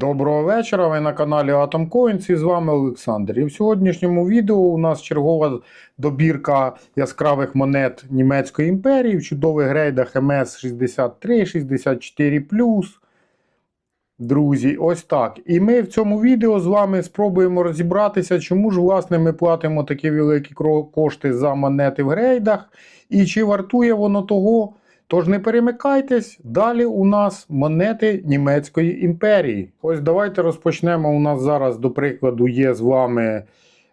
Доброго вечора, ви на каналі Atom Coins і з вами Олександр. І в сьогоднішньому відео у нас чергова добірка яскравих монет Німецької імперії в чудових грейдах МС63, 64. Друзі, ось так. І ми в цьому відео з вами спробуємо розібратися, чому ж власне ми платимо такі великі кошти за монети в грейдах, і чи вартує воно того. Тож не перемикайтесь, далі у нас монети Німецької імперії. Ось давайте розпочнемо. У нас зараз, до прикладу, є з вами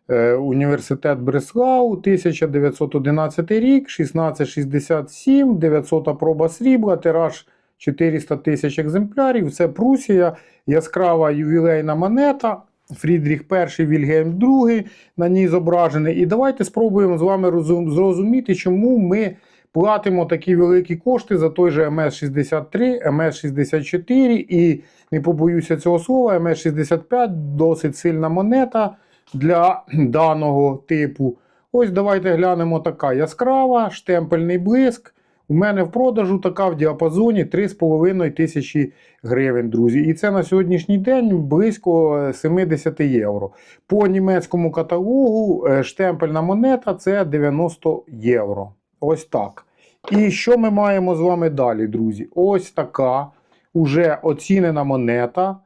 е, університет Бреслау, 1911 рік, 1667, 900 проба срібла, тираж 400 тисяч екземплярів. Це Прусія, яскрава ювілейна монета. Фрідріх І, Вільгельм II на ній зображений. І давайте спробуємо з вами зрозуміти, чому ми платимо такі великі кошти за той же МС-63, МС-64 і, не побоюся цього слова, МС-65 досить сильна монета для даного типу. Ось давайте глянемо така яскрава, штемпельний блиск. У мене в продажу така в діапазоні 3,5 тисячі гривень, друзі. І це на сьогоднішній день близько 70 євро. По німецькому каталогу е, штемпельна монета це 90 євро. Ось так. І що ми маємо з вами далі, друзі? Ось така уже оцінена монета.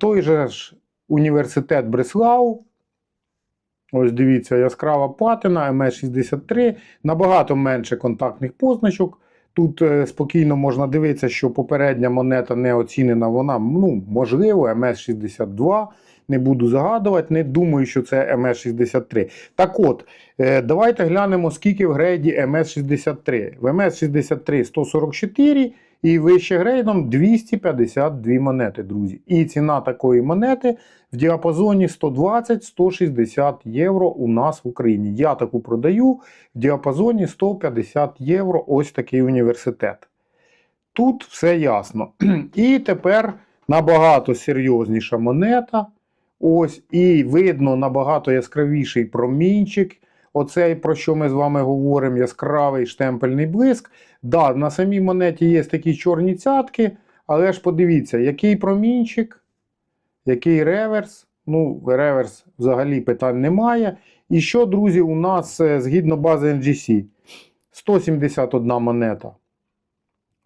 Той же ж університет Бреслау. Ось дивіться, яскрава патина МС63. Набагато менше контактних позначок. Тут е, спокійно можна дивитися, що попередня монета не оцінена. Вона, ну, можливо, МС62. Не буду загадувати, не думаю, що це МС63. Так от, е, давайте глянемо, скільки в грейді МС63. В МС63 144 і вище грейдом 252 монети, друзі. І ціна такої монети в діапазоні 120-160 євро у нас в Україні. Я таку продаю в діапазоні 150 євро. Ось такий університет. Тут все ясно. І тепер набагато серйозніша монета. Ось, і видно набагато яскравіший промінчик. Оцей, про що ми з вами говоримо, яскравий штемпельний блиск. Да, на самій монеті є такі чорні цятки, але ж подивіться, який промінчик, який реверс. Ну, реверс взагалі питань немає. І що, друзі, у нас е, згідно бази NGC 171 монета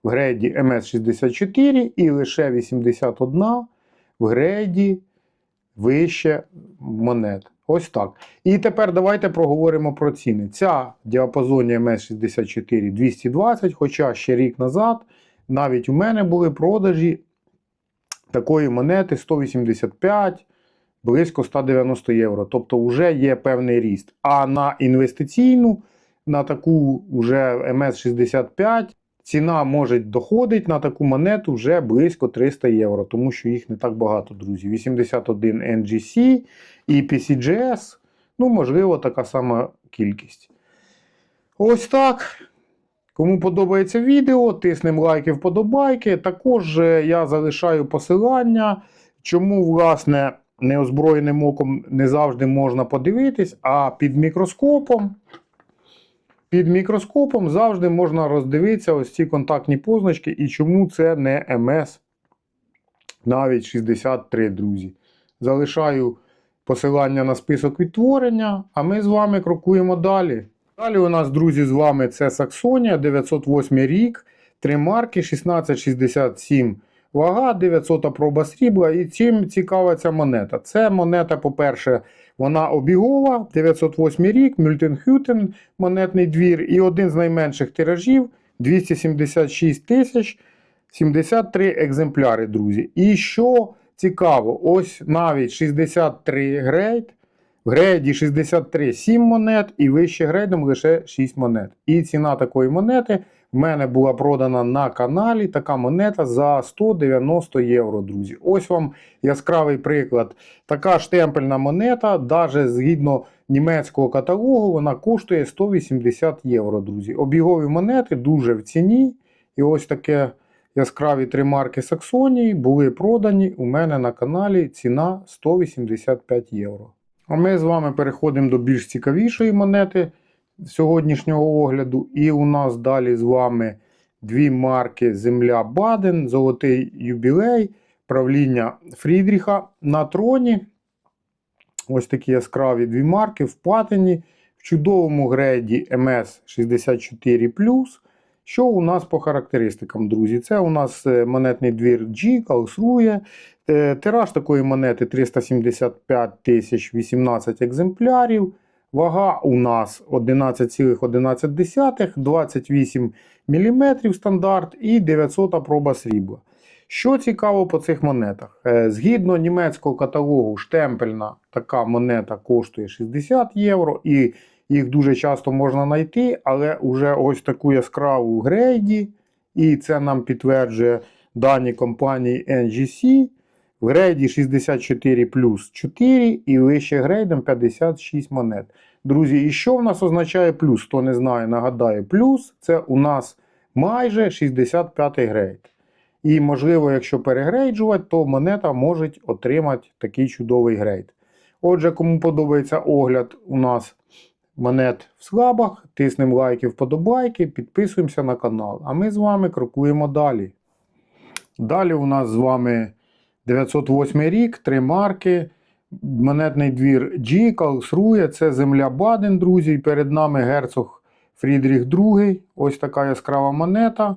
в грейді MS64 і лише 81 в грейді вище монет. Ось так. І тепер давайте проговоримо про ціни. Ця діапазоні MS64 220, хоча ще рік назад навіть у мене були продажі такої монети 185, близько 190 євро. Тобто вже є певний ріст. А на інвестиційну, на таку вже MS65, ціна може доходити на таку монету вже близько 300 євро, тому що їх не так багато, друзі. 81 NGC і PCGS, ну, можливо, така сама кількість. Ось так. Кому подобається відео, тиснемо лайки, вподобайки. Також е, я залишаю посилання, чому, власне, неозброєним оком не завжди можна подивитись, а під мікроскопом. Під мікроскопом завжди можна роздивитися ось ці контактні позначки і чому це не МС навіть 63, друзі. Залишаю посилання на список відтворення, а ми з вами крокуємо далі. Далі у нас, друзі, з вами це Саксонія, 908 рік, три марки, 1667 вага, 900 проба срібла. І чим цікава ця монета? Це монета, по-перше, вона обігова, 908 рік, Мюльтенхютен, монетний двір, і один з найменших тиражів 276 тисяч 73 екземпляри, друзі. І що цікаво, ось навіть 63 грейд, в грейді 63 7 монет і вище грейдом лише 6 монет. І ціна такої монети в мене була продана на каналі. Така монета за 190 євро, друзі. Ось вам яскравий приклад. Така штемпельна монета, навіть згідно німецького каталогу, вона коштує 180 євро, друзі. Обігові монети дуже в ціні. І ось таке яскраві три марки Саксонії були продані у мене на каналі. Ціна 185 євро. А ми з вами переходимо до більш цікавішої монети сьогоднішнього огляду. І у нас далі з вами дві марки Земля Баден, Золотий юбілей. правління Фрідріха на троні. Ось такі яскраві дві марки в патині в чудовому грейді MS64. Що у нас по характеристикам, друзі? Це у нас е, монетний двір G, Калсрує. Е, Тираж такої монети 375 тисяч 18 екземплярів. Вага у нас 11,11, 28 мм стандарт і 900 проба срібла. Що цікаво по цих монетах? Е, Згідно німецького каталогу, штемпельна така монета коштує 60 євро, і їх дуже часто можна знайти, але вже ось таку яскраву грейді, і це нам підтверджує дані компанії NGC. В грейді 64 плюс 4 і вище грейдом 56 монет. Друзі, і що в нас означає плюс? Хто не знає, нагадаю, плюс це у нас майже 65 грейд. І, можливо, якщо перегрейджувати, то монета може отримати такий чудовий грейд. Отже, кому подобається огляд у нас монет в слабах, тиснемо лайки, вподобайки, підписуємося на канал. А ми з вами крокуємо далі. Далі у нас з вами 908 рік, три марки. Монетний двір Джі, Калсрує, це земля Баден, друзі. І перед нами герцог Фрідріх II. Ось така яскрава монета.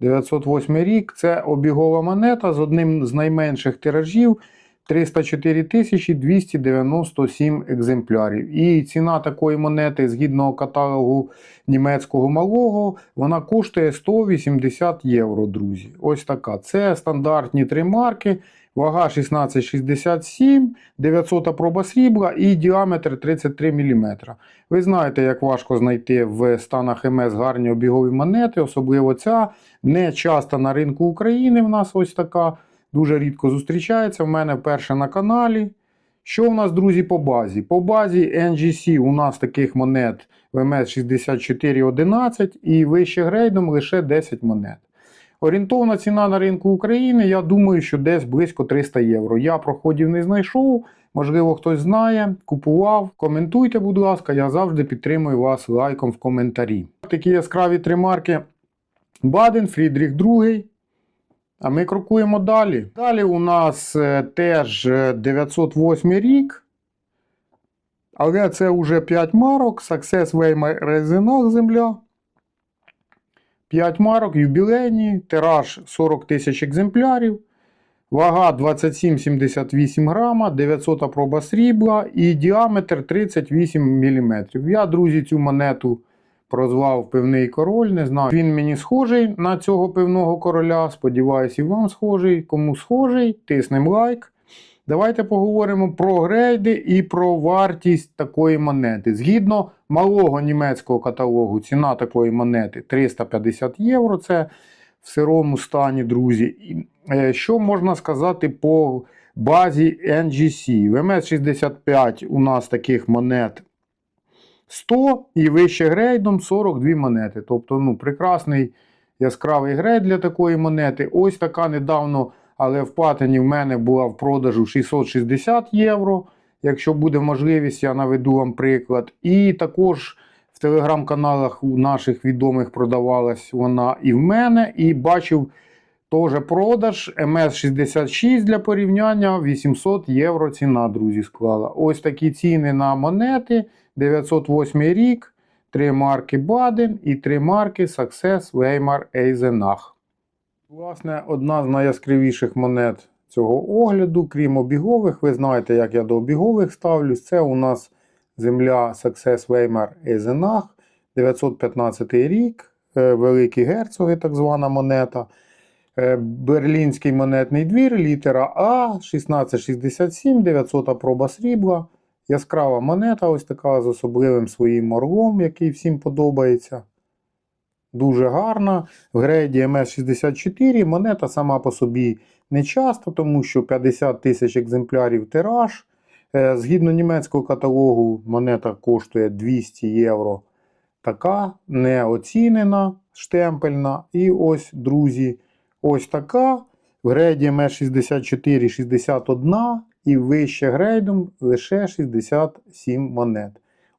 908 рік. Це обігова монета з одним з найменших тиражів 304 тисячі 297 екземплярів. І ціна такої монети згідно каталогу німецького малого, вона коштує 180 євро, друзі. Ось така. Це стандартні три марки. Вага 1667, 900 проба срібла і діаметр 33 мм. Ви знаєте, як важко знайти в станах МС гарні обігові монети, особливо ця. Не часто на ринку України в нас ось така. Дуже рідко зустрічається. В мене вперше на каналі. Що у нас, друзі, по базі? По базі NGC у нас таких монет ВМС 6411 і вище грейдом лише 10 монет. Орієнтовна ціна на ринку України, я думаю, що десь близько 300 євро. Я проходів не знайшов, можливо, хтось знає, купував. Коментуйте, будь ласка, я завжди підтримую вас лайком в коментарі. Такі яскраві три марки Баден, Фрідріх II. А ми крокуємо далі. Далі у нас е, теж е, 908 рік. Але це вже 5 марок. Success Weimar Резинах земля. 5 марок, юбілейні, тираж 40 тисяч екземплярів. Вага 27,78 грама, 900 проба срібла і діаметр 38 мм. Я, друзі, цю монету прозвав пивний король. Не знаю. Він мені схожий на цього пивного короля. Сподіваюсь, і вам схожий. Кому схожий, тиснемо лайк. Давайте поговоримо про грейди і про вартість такої монети. Згідно малого німецького каталогу, ціна такої монети 350 євро. Це в сирому стані, друзі. Е, Що можна сказати по базі NGC? В MS65 у нас таких монет 100 і вище грейдом 42 монети. Тобто, ну, прекрасний яскравий грейд для такої монети. Ось така недавно, але в патені в мене була в продажу 660 євро. Якщо буде можливість, я наведу вам приклад. І також в телеграм-каналах у наших відомих продавалась вона і в мене. І бачив теж продаж МС66 для порівняння 800 євро ціна, друзі, склала. Ось такі ціни на монети. 908 рік, три марки Баден і три марки Success Weimar Eisenach. Власне, одна з найяскравіших монет цього огляду, крім обігових, ви знаєте, як я до обігових ставлюсь. Це у нас земля Success Weimar Eisenach, 915 рік, е, Великі Герцоги, так звана монета. Е, Берлінський монетний двір, літера А, 1667, 900 проба срібла. Яскрава монета, ось така з особливим своїм моргом, який всім подобається. Дуже гарна. В грейді МС64 монета сама по собі не часто, тому що 50 тисяч екземплярів тираж. Е, Згідно німецького каталогу, монета коштує 200 євро. Така неоцінена, штемпельна. І ось, друзі, ось така. В грейді МС64 61 і вище грейдом лише 67 монет.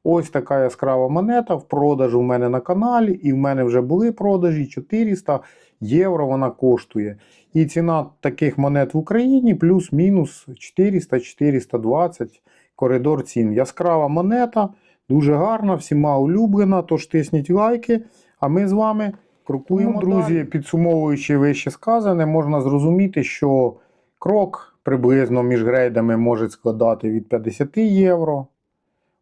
Ось така яскрава монета в продажу в мене на каналі, і в мене вже були продажі 400 євро вона коштує. І ціна таких монет в Україні плюс-мінус 400-420 коридор цін. Яскрава монета, дуже гарна, всіма улюблена, тож тисніть лайки. А ми з вами крокуємо. Ну, друзі, далі. підсумовуючи вище сказане, можна зрозуміти, що крок приблизно між грейдами може складати від 50 євро.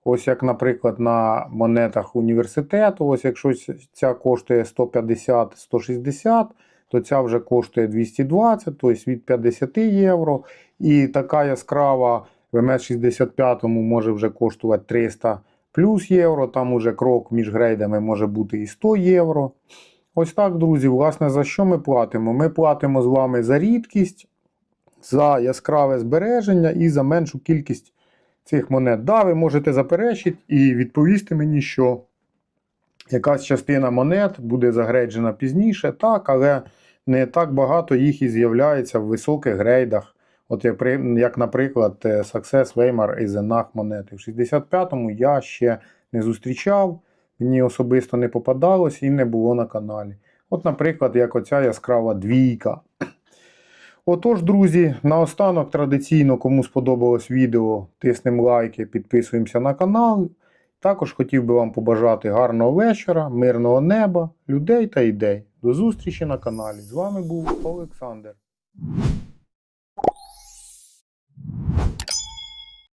Ось як, наприклад, на монетах університету, ось якщо ця коштує 150-160, то ця вже коштує 220, тобто від 50 євро. І така яскрава в МС-65 може вже коштувати 300 плюс євро. Там уже крок між грейдами може бути і 100 євро. Ось так, друзі, власне, за що ми платимо? Ми платимо з вами за рідкість, за яскраве збереження і за меншу кількість цих монет. Да, ви можете заперечити і відповісти мені, що якась частина монет буде загрейджена пізніше, так, але не так багато їх і з'являється в високих грейдах. От як, як наприклад, е, Success Weimar і Zenach монети. В 65-му я ще не зустрічав, мені особисто не попадалось і не було на каналі. От, наприклад, як оця яскрава двійка. Отож, друзі, наостанок традиційно, кому сподобалось відео, тиснемо лайки, підписуємося на канал. Також хотів би вам побажати гарного вечора, мирного неба, людей та ідей. До зустрічі на каналі. З вами був Олександр.